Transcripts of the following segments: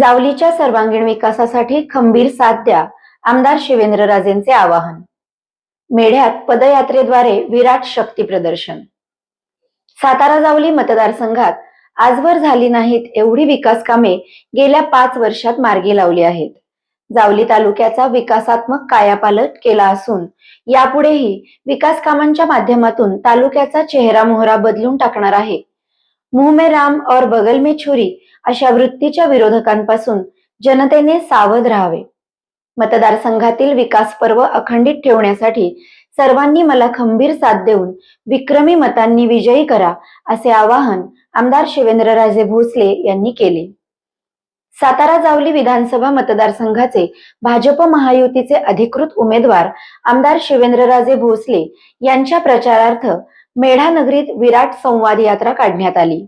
जावलीच्या सर्वांगीण विकासासाठी खंबीर साथ द्या आमदार शिवेंद्रराजेंचे आवाहन. मेढ्यात पदयात्रेद्वारे विराट शक्ती प्रदर्शन. सातारा जावली मतदारसंघात आजवर झाली नाहीत एवढी विकास कामे गेल्या पाच वर्षात मार्गी लावली आहेत. जावली तालुक्याचा विकासात्मक कायापालट केला असून यापुढेही विकास कामांच्या माध्यमातून तालुक्याचा चेहरा मोहरा बदलून टाकणार आहे मुंह में राम और बगल में छुरी अशा वृत्तीच्या विरोधकांपासून जनतेने सावध राहावे. मतदारसंघातील विकास पर्व अखंडित ठेवण्यासाठी सर्वांनी मला खंबीर साथ देऊन विक्रमी मतांनी विजयी करा असे आवाहन आमदार शिवेंद्रराजे भोसले यांनी केले. सातारा जावली विधानसभा मतदारसंघाचे भाजप महायुतीचे अधिकृत उमेदवार आमदार शिवेंद्रराजे भोसले यांच्या प्रचारार्थ मेढा नगरीत विराट संवाद यात्रा काढण्यात आली.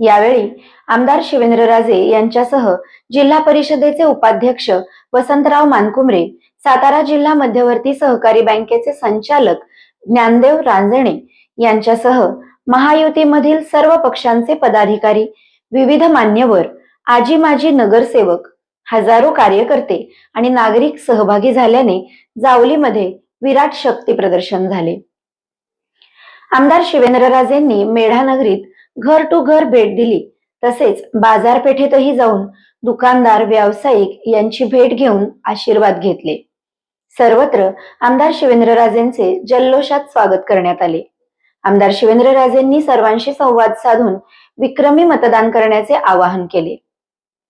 यावेळी आमदार शिवेंद्रराजे यांच्यासह जिल्हा परिषदेचे उपाध्यक्ष वसंतराव मानकुमरे सातारा जिल्हा मध्यवर्ती सहकारी बँकेचे संचालक ज्ञानदेव रांजणे यांच्यासह महायुतीमधील सर्व पक्षांचे पदाधिकारी विविध मान्यवर आजी माजी नगरसेवक हजारो कार्यकर्ते आणि नागरिक सहभागी झाल्याने जावलीमध्ये विराट शक्ती प्रदर्शन झाले. आमदार शिवेंद्रराजेंनी राजेंनी मेढानगरीत घर टू घर भेट दिली. तसेच बाजारपेठेतही जाऊन दुकानदार व्यावसायिक यांची भेट घेऊन आशीर्वाद घेतले. सर्वत्र आमदार शिवेंद्रराजेंचे जल्लोषात स्वागत करण्यात आले. आमदार शिवेंद्रराजेंनी सर्वांशी संवाद साधून विक्रमी मतदान करण्याचे आवाहन केले.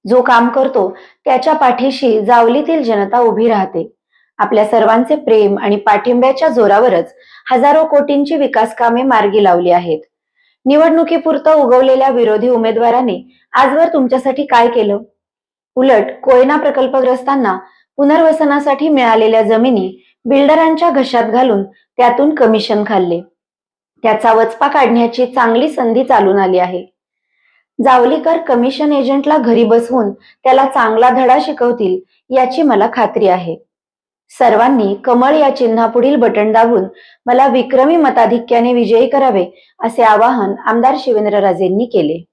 जो काम करतो त्याच्या पाठीशी जावलीतील जनता उभी राहते. आपल्या सर्वांचे प्रेम आणि पाठिंब्याच्या जोरावरच हजारो कोटींची विकास कामे मार्गी लावली आहेत. निवडणुकीपुरतं उगवलेल्या विरोधी उमेदवाराने आजवर तुमच्यासाठी काय केलं? उलट कोयना प्रकल्पग्रस्तांना पुनर्वसनासाठी मिळालेल्या जमिनी बिल्डरांच्या घशात घालून त्यातून कमिशन खाल्ले. त्याचा वचपा काढण्याची चांगली संधी चालून आली आहे. जावलीकर कमिशन एजंटला घरी बसवून त्याला चांगला धडा शिकवतील याची मला खात्री आहे. सर्वांनी कमळ या चिन्हापुढील बटन दाबून मला विक्रमी मताधिक्याने विजयी करावे असे आवाहन आमदार शिवेंद्रराजेंनी केले.